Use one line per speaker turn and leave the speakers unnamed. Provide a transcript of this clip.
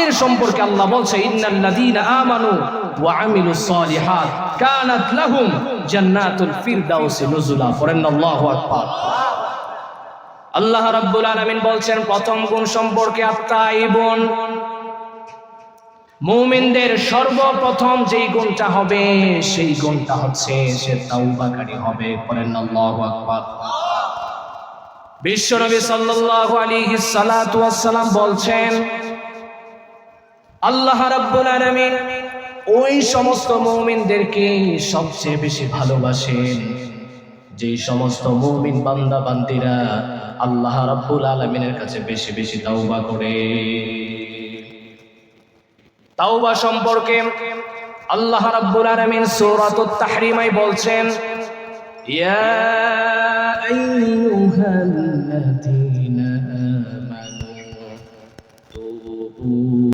সম্পর্কে আল্লাহ বলছে আল্লাহু রাব্বুল বলছেন, প্রথম গুণ সম্পর্কে সর্বপ্রথম যেই গুণটা হবে, সেই গুণটা হচ্ছে সে তাওবাকারী হবে। বিশ্বনবী সাল্লাল্লাহু আলাইহি সাল্লাতু ওয়াসসালাম বলছেন আল্লাহ রাব্বুল আলামিন ওই সমস্ত মুমিনদেরকে সবচেয়ে বেশি ভালোবাসেন। যেই সমস্ত মুমিন বান্দা বান্দিরা আল্লাহ রাব্বুল আলামিনের কাছে বেশি বেশি তাওবা করে। তাওবা সম্পর্কে আল্লাহ রাব্বুল আলামিন সূরাতুত তাহরিমায় বলছেন, ইয়া